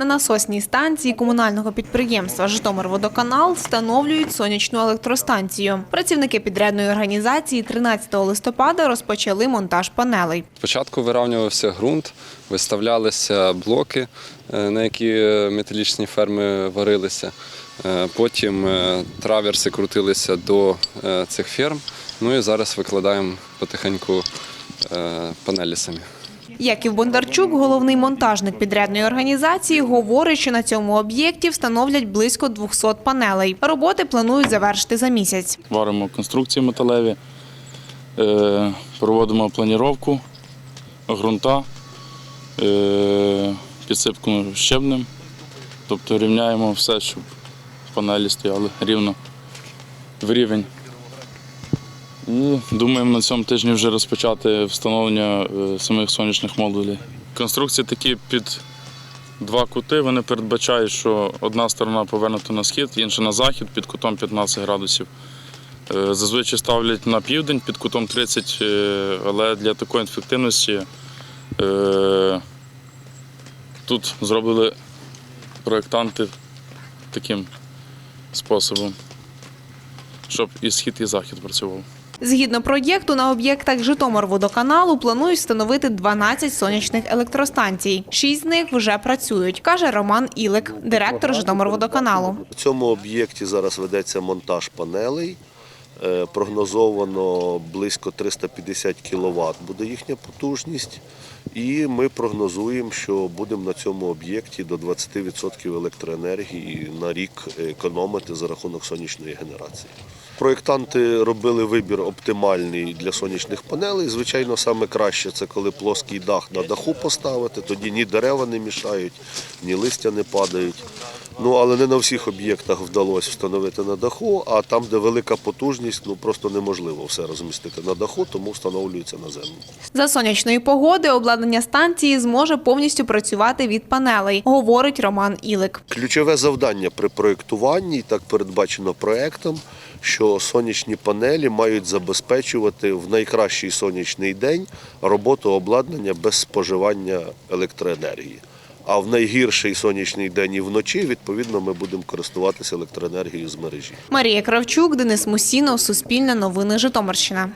На насосній станції комунального підприємства «Житомирводоканал» встановлюють сонячну електростанцію. Працівники підрядної організації 13 листопада розпочали монтаж панелей. Спочатку вирівнювався ґрунт, виставлялися блоки, е, на які металічні ферми варилися. Е, Потім е, траверси крутилися до цих ферм. Ну і зараз викладаємо потихеньку панелі самі. Яків Бондарчук, головний монтажник підрядної організації, говорить, що на цьому об'єкті встановлять близько 200 панелей. Роботи планують завершити за місяць. Варимо конструкції металеві, е, проводимо планіровку, ґрунта, е, підсипку щебнем, тобто рівняємо все, щоб панелі стояли рівно в рівень. І думаємо на цьому тижні вже розпочати встановлення е, самих сонячних модулів. Конструкції такі під два кути. Вони передбачають, що одна сторона повернута на схід, інша на захід під кутом 15 градусів. Е, Зазвичай ставлять на південь під кутом 30, е, але для такої ефективності е, тут зробили проєктанти таким способом, щоб і схід, і захід працював. Згідно проєкту, на об'єктах Житомирводоканалу планують встановити 12 сонячних електростанцій. Шість з них вже працюють, каже Роман Ілик, директор Житомирводоканалу. В цьому об'єкті зараз ведеться монтаж панелей. Е, Прогнозовано близько 350 кВт буде їхня потужність. І ми прогнозуємо, що будемо на цьому об'єкті до 20% електроенергії на рік економити за рахунок сонячної генерації. Проєктанти робили вибір оптимальний для сонячних панелей. Звичайно, саме краще це коли плоский дах на даху поставити, тоді ні дерева не мішають, ні листя не падають. Ну але не на всіх об'єктах вдалося встановити на даху, а там, де велика потужність, ну просто неможливо все розмістити на даху, тому встановлюється наземно. За сонячної погоди обладнання станції зможе повністю працювати від панелей, говорить Роман Ілик. Ключове завдання при проєктуванні, і так передбачено проєктом, що сонячні панелі мають забезпечувати в найкращий сонячний день роботу обладнання без споживання електроенергії. А в найгірший сонячний день і вночі, відповідно, ми будемо користуватися електроенергією з мережі. Марія Кравчук, Денис Мусінов, Суспільне новини Житомирщина.